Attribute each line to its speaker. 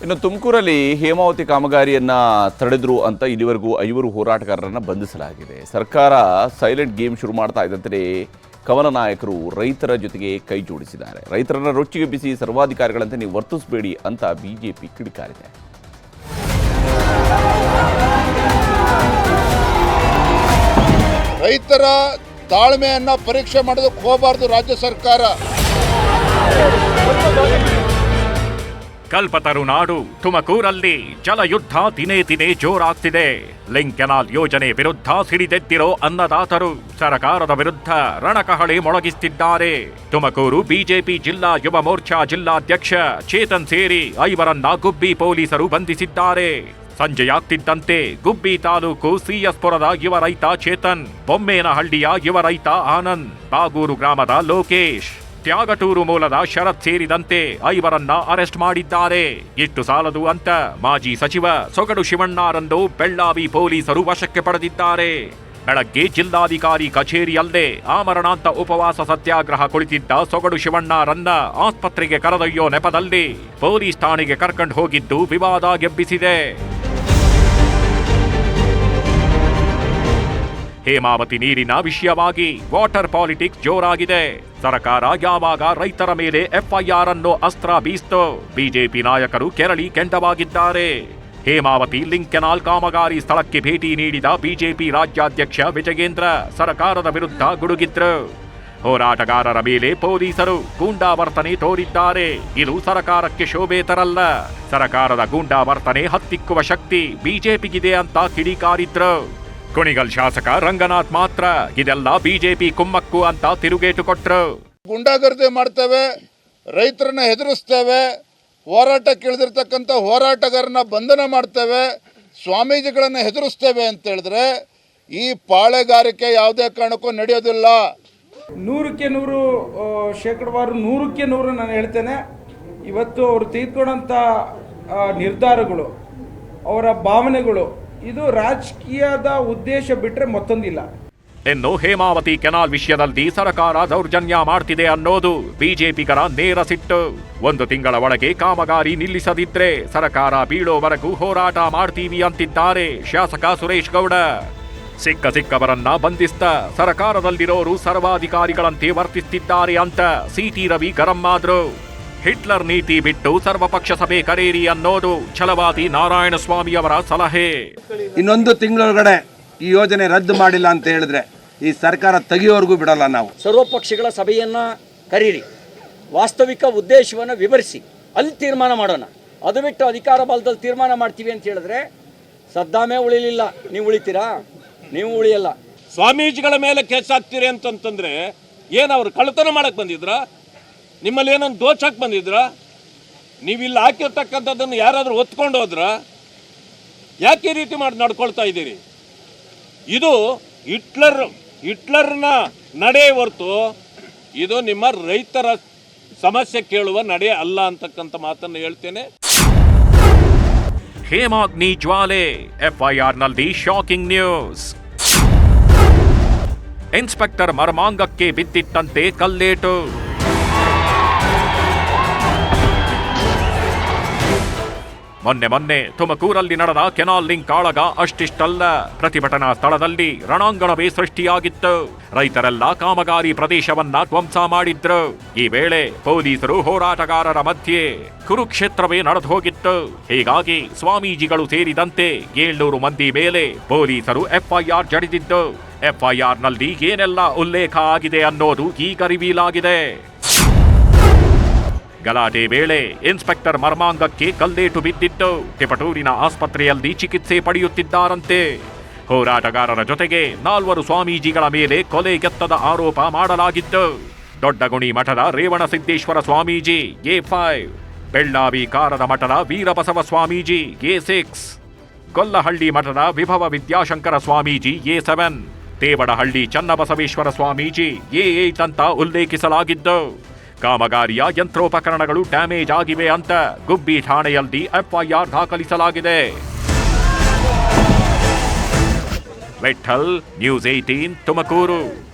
Speaker 1: ಇನ್ನು ತುಮಕೂರಲ್ಲಿ ಹೇಮಾವತಿ ಕಾಮಗಾರಿಯನ್ನ ತಡೆದ್ರು ಅಂತ ಇಲ್ಲಿವರೆಗೂ ಐವರು ಹೋರಾಟಗಾರರನ್ನ ಬಂಧಿಸಲಾಗಿದೆ. ಸರ್ಕಾರ ಸೈಲೆಂಟ್ ಗೇಮ್ ಶುರು ಮಾಡ್ತಾ ಇದ್ದಂತೆ ಕವನ ನಾಯಕರು ರೈತರ ಜೊತೆಗೆ ಕೈ ಜೋಡಿಸಿದ್ದಾರೆ. ರೈತರನ್ನ ರೊಚ್ಚಿಗೆ ಬಿಸಿ ಸರ್ವಾಧಿಕಾರಿಗಳಂತೆ ನೀವು ವರ್ತಿಸಬೇಡಿ ಅಂತ ಬಿಜೆಪಿ ಕಿಡಿಕಾರಿದೆ.
Speaker 2: ರೈತರ ತಾಳ್ಮೆಯನ್ನು ಪರೀಕ್ಷೆ ಮಾಡೋದಕ್ಕೆ ಹೋಗಬಾರ್ದು ರಾಜ್ಯ ಸರ್ಕಾರ.
Speaker 3: ಕಲ್ಪತರು ನಾಡು ತುಮಕೂರಲ್ಲಿ ಜಲಯುದ್ಧ ದಿನೇ ದಿನೇ ಜೋರಾಗ್ತಿದೆ. ಲಿಂಕ್ ಕೆನಾಲ್ ಯೋಜನೆ ವಿರುದ್ಧ ಸಿಡಿದೆದ್ದಿರೋ ಅನ್ನದಾತರು ಸರಕಾರದ ವಿರುದ್ಧ ರಣಕಹಳಿ ಮೊಳಗಿಸುತ್ತಿದ್ದಾರೆ ತುಮಕೂರು ಬಿಜೆಪಿ ಜಿಲ್ಲಾ ಯುವ ಮೋರ್ಚಾ ಜಿಲ್ಲಾಧ್ಯಕ್ಷ ಚೇತನ್ ಸೇರಿ ಐವರನ್ನ ಗುಬ್ಬಿ ಪೊಲೀಸರು ಬಂಧಿಸಿದ್ದಾರೆ. ಸಂಜೆಯಾಗ್ತಿದ್ದಂತೆ ಗುಬ್ಬಿ ತಾಲೂಕು ಸಿಎಸ್ಪುರದ ಯುವ ರೈತ ಚೇತನ್, ಬೊಮ್ಮೇನಹಳ್ಳಿಯ ಯುವ ರೈತ ಆನಂದ್, ಬಾಗೂರು ಗ್ರಾಮದ ಲೋಕೇಶ್. ತ್ಯಾಗಟೂರು ಮೂಲದ ಶರತ್ ಸೇರಿದಂತೆ ಐವರನ್ನ ಅರೆಸ್ಟ್ ಮಾಡಿದ್ದಾರೆ. ಇಷ್ಟು ಸಾಲದು ಅಂತ ಮಾಜಿ ಸಚಿವ ಸೊಗಡು ಶಿವಣ್ಣರನ್ನು ಬೆಳ್ಳಾವಿ ಪೊಲೀಸರು ವಶಕ್ಕೆ ಪಡೆದಿದ್ದಾರೆ. ಬೆಳಗ್ಗೆ ಜಿಲ್ಲಾಧಿಕಾರಿ ಕಚೇರಿಯಲ್ಲೇ ಆಮರಣಾಂತ ಉಪವಾಸ ಸತ್ಯಾಗ್ರಹ ಕುಳಿತಿದ್ದ ಸೊಗಡು ಶಿವಣ್ಣಾರನ್ನ ಆಸ್ಪತ್ರೆಗೆ ಕರೆದೊಯ್ಯೋ ನೆಪದಲ್ಲಿ ಪೊಲೀಸ್ ಠಾಣೆಗೆ ಕರ್ಕೊಂಡು ಹೋಗಿದ್ದು ವಿವಾದ ಗೆಬ್ಬಿಸಿದೆ. ಹೇಮಾವತಿ ನೀರಿನ ವಿಷಯವಾಗಿ ವಾಟರ್ ಪಾಲಿಟಿಕ್ಸ್ ಜೋರಾಗಿದೆ. ಸರ್ಕಾರ ಯಾವಾಗ ರೈತರ ಮೇಲೆ ಎಫ್ಐಆರ್ ಅನ್ನು ಅಸ್ತ್ರ ಬೀಸ್ತು? ಬಿಜೆಪಿ ನಾಯಕರು ಕೆರಳಿ ಕೆಂಡವಾಗಿದ್ದಾರೆ. ಹೇಮಾವತಿ ಲಿಂಕ್ ಕೆನಾಲ್ ಕಾಮಗಾರಿ ಸ್ಥಳಕ್ಕೆ ಭೇಟಿ ನೀಡಿದ ಬಿಜೆಪಿ ರಾಜ್ಯಾಧ್ಯಕ್ಷ ವಿಜಯೇಂದ್ರ ಸರ್ಕಾರದ ವಿರುದ್ಧ ಗುಡುಗಿದ್ರು. ಹೋರಾಟಗಾರರ ಮೇಲೆ ಪೊಲೀಸರು ಗೂಂಡಾವರ್ತನೆ ತೋರಿದ್ದಾರೆ. ಇದು ಸರಕಾರಕ್ಕೆ ಶೋಭೆ ತರಲ್ಲ. ಗೂಂಡಾ ವರ್ತನೆ ಹತ್ತಿಕ್ಕುವ ಶಕ್ತಿ ಬಿಜೆಪಿಗಿದೆ ಅಂತ ಕಿಡಿಕಾರಿದ್ರು. ಕುಣಿಗಲ್ ಶಾಸಕ ರಂಗನಾಥ್ ಮಾತ್ರ. ಇದೆಲ್ಲ ಬಿಜೆಪಿ ಕುಮ್ಮಕ್ಕು ಅಂತ ತಿರುಗೇಟು ಕೊಟ್ರು.
Speaker 2: ಗುಂಡಾಗರ್ದೆ ಮಾಡ್ತೇವೆ ರೈತರನ್ನ ಹೆದರಿಸ್ತೇವೆ ಹೋರಾಟಕ್ಕೆ ಇಳಿದಿರ್ತಕ್ಕಂಥ ಹೋರಾಟಗಾರನ ಬಂಧನ ಮಾಡ್ತೇವೆ ಸ್ವಾಮೀಜಿಗಳನ್ನು ಹೆದರಿಸ್ತೇವೆ ಅಂತ ಹೇಳಿದ್ರೆ ಈ ಪಾಳೆಗಾರಿಕೆ ಯಾವುದೇ ಕಾರಣಕ್ಕೂ ನಡೆಯೋದಿಲ್ಲ.
Speaker 4: ನೂರಕ್ಕೆ ನೂರು ಶೇಕಡವಾರು ನೂರಕ್ಕೆ ನೂರು ನಾನು ಹೇಳ್ತೇನೆ. ಇವತ್ತು ಅವರು ತೆಗೆದುಕೊಂಡಂಥ ನಿರ್ಧಾರಗಳು ಅವರ ಭಾವನೆಗಳು ಇದು ರಾಜಕೀಯದ ಉದ್ದೇಶ ಬಿಟ್ಟರೆ ಮತ್ತೊಂದಿಲ್ಲ.
Speaker 3: ಇನ್ನು ಹೇಮಾವತಿ ಕೆನಾಲ್ ವಿಷಯದಲ್ಲಿ ಸರ್ಕಾರ ದೌರ್ಜನ್ಯ ಮಾಡ್ತಿದೆ ಅನ್ನೋದು ಬಿಜೆಪಿಗರ ನೇರ ಸಿಟ್ಟು. ಒಂದು ತಿಂಗಳ ಒಳಗೆ ಕಾಮಗಾರಿ ನಿಲ್ಲಿಸದಿದ್ರೆ ಸರ್ಕಾರ ಬೀಳೋವರೆಗೂ ಹೋರಾಟ ಮಾಡ್ತೀವಿ ಅಂತಿದ್ದಾರೆ ಶಾಸಕ ಸುರೇಶ್ ಗೌಡ. ಸಿಕ್ಕ ಸಿಕ್ಕವರನ್ನ ಬಂಧಿಸ್ತ ಸರ್ಕಾರದಲ್ಲಿರೋರು ಸರ್ವಾಧಿಕಾರಿಗಳಂತೆ ವರ್ತಿಸ್ತಿದ್ದಾರೆ ಅಂತ ಸಿಟಿ ರವಿ ಗರಂ ಆದ್ರು. ಹಿಟ್ಲರ್ ನೀತಿ ಬಿಟ್ಟು ಸರ್ವಪಕ್ಷ ಸಭೆ ಕರೆಯಿರಿ ಅನ್ನೋದು ಛಲವಾದಿ ನಾರಾಯಣಸ್ವಾಮಿಯವರ ಸಲಹೆ.
Speaker 5: ಇನ್ನೊಂದು ತಿಂಗಳೊಳಗಡೆ ಈ ಯೋಜನೆ ರದ್ದು ಮಾಡಿಲ್ಲ ಅಂತ ಹೇಳಿದ್ರೆ ಈ ಸರ್ಕಾರ ತೆಗಿಯೋವರೆಗೂ ಬಿಡಲ್ಲ ನಾವು.
Speaker 6: ಸರ್ವಪಕ್ಷಗಳ ಸಭೆಯನ್ನ ಕರೀರಿ. ವಾಸ್ತವಿಕ ಉದ್ದೇಶವನ್ನು ವಿವರಿಸಿ. ಅಲ್ಲಿ ತೀರ್ಮಾನ ಮಾಡೋಣ. ಅದು ಬಿಟ್ಟು ಅಧಿಕಾರ ಬಲದಲ್ಲಿ ತೀರ್ಮಾನ ಮಾಡ್ತೀವಿ ಅಂತ ಹೇಳಿದ್ರೆ ಸದ್ದಾಮೇ ಉಳಿಲಿಲ್ಲ. ನೀವು ಉಳಿತೀರಾ? ನೀವು ಉಳಿಯಲ್ಲ.
Speaker 7: ಸ್ವಾಮೀಜಿಗಳ ಮೇಲೆ ಕೇಸ್ ಹಾಕ್ತೀರಿ ಅಂತಂತಂದ್ರೆ ಏನು ಅವ್ರು ಕಳ್ಳತನ ಮಾಡಕ್ ಬಂದಿದ್ರ? ನಿಮ್ಮಲ್ಲಿ ಏನೊಂದು ದೋಚಕ್ ಬಂದಿದ್ರ? ನೀವು ಇಲ್ಲಿ ಹಾಕಿರ್ತಕ್ಕಂಥದ್ದನ್ನು ಯಾರಾದರೂ ಒತ್ಕೊಂಡು ಹೋದ್ರ? ಯಾಕೆ ಈ ರೀತಿ ಮಾಡಿ ನಡ್ಕೊಳ್ತಾ ಇದ್ದೀರಿ? ಇದು ಹಿಟ್ಲರ್, ಹಿಟ್ಲರ್ನ ನಡೆ ಹೊರತು ಇದು ನಿಮ್ಮ ರೈತರ ಸಮಸ್ಯೆ ಕೇಳುವ ನಡೆ ಅಲ್ಲ ಅಂತಕ್ಕಂಥ ಮಾತನ್ನು ಹೇಳ್ತೇನೆ.
Speaker 3: ಹೇಮಾಗ್ನಿ ಜ್ವಾಲೆ, ಎಫ್ಐಆರ್ನಲ್ಲಿ ಶಾಕಿಂಗ್ ನ್ಯೂಸ್ ಇನ್ಸ್ಪೆಕ್ಟರ್ ಮರ್ಮಾಂಗಕ್ಕೆ ಬಿದ್ದಿತ್ತಂತೆ ಕಲ್ಲೇಟು. ಮೊನ್ನೆ ಮೊನ್ನೆ ತುಮಕೂರಲ್ಲಿ ನಡೆದ ಕೆನಾಲ್ ಲಿಂಕ್ ಕಾಳಗ ಅಷ್ಟಿಷ್ಟಲ್ಲ. ಪ್ರತಿಭಟನಾ ಸ್ಥಳದಲ್ಲಿ ರಣಾಂಗಣವೇ ಸೃಷ್ಟಿಯಾಗಿತ್ತು. ರೈತರೆಲ್ಲ ಕಾಮಗಾರಿ ಪ್ರದೇಶವನ್ನ ಧ್ವಂಸ ಮಾಡಿದ್ರು. ಈ ವೇಳೆ ಪೊಲೀಸರು ಹೋರಾಟಗಾರರ ಮಧ್ಯೆ ಕುರುಕ್ಷೇತ್ರವೇ ನಡೆದು ಹೋಗಿತ್ತು ಹೀಗಾಗಿ ಸ್ವಾಮೀಜಿಗಳು ಸೇರಿದಂತೆ ಏಳ್ನೂರು ಮಂದಿ ಮೇಲೆ ಪೊಲೀಸರು ಎಫ್ಐಆರ್ ಜಡಿದಿದ್ದು. ಎಫ್ಐಆರ್ನಲ್ಲಿ ಏನೆಲ್ಲ ಉಲ್ಲೇಖ ಆಗಿದೆ ಅನ್ನೋದು ಈಗ ರಿವೀಲ್ ಆಗಿದೆ. ಗಲಾಟೆ ವೇಳೆ ಇನ್ಸ್ಪೆಕ್ಟರ್ ಮರ್ಮಾಂಗಕ್ಕೆ ಕಲ್ಲೇಟು ಬಿದ್ದಿತ್ತು. ತಿಪಟೂರಿನ ಆಸ್ಪತ್ರೆಯಲ್ಲಿ ಚಿಕಿತ್ಸೆ ಪಡೆಯುತ್ತಿದ್ದಾರಂತೆ. ಹೋರಾಟಗಾರರ ಜೊತೆಗೆ ನಾಲ್ವರು ಸ್ವಾಮೀಜಿಗಳ ಮೇಲೆ ಕೊಲೆಗೆತ್ತದ ಆರೋಪ ಮಾಡಲಾಗಿತ್ತು. ದೊಡ್ಡಗುಣಿ ಮಠದ ರೇವಣಸಿದ್ದೇಶ್ವರ ಸ್ವಾಮೀಜಿ, ಎ ಫೈವ್. ಬೆಳ್ಳಾವಿ ಕಾರದ ಮಠದ ವೀರಬಸವ ಸ್ವಾಮೀಜಿ, ಎ ಸಿಕ್ಸ್. ಗೊಲ್ಲಹಳ್ಳಿ ಮಠದ Vibhava Vidyashankara Swamiji, A seven. Devadahalli Channabasaveshwara Swamiji, A eight ಅಂತ ಉಲ್ಲೇಖಿಸಲಾಗಿದ್ದು ಕಾಮಗಾರಿಯ ಯಂತ್ರೋಪಕರಣಗಳು ಡ್ಯಾಮೇಜ್ ಆಗಿವೆ ಅಂತ ಗುಬ್ಬಿ ಠಾಣೆಯಲ್ಲಿ ಎಫ್ಐಆರ್ ದಾಖಲಿಸಲಾಗಿದೆ. Vittal news eighteen Tumakuru.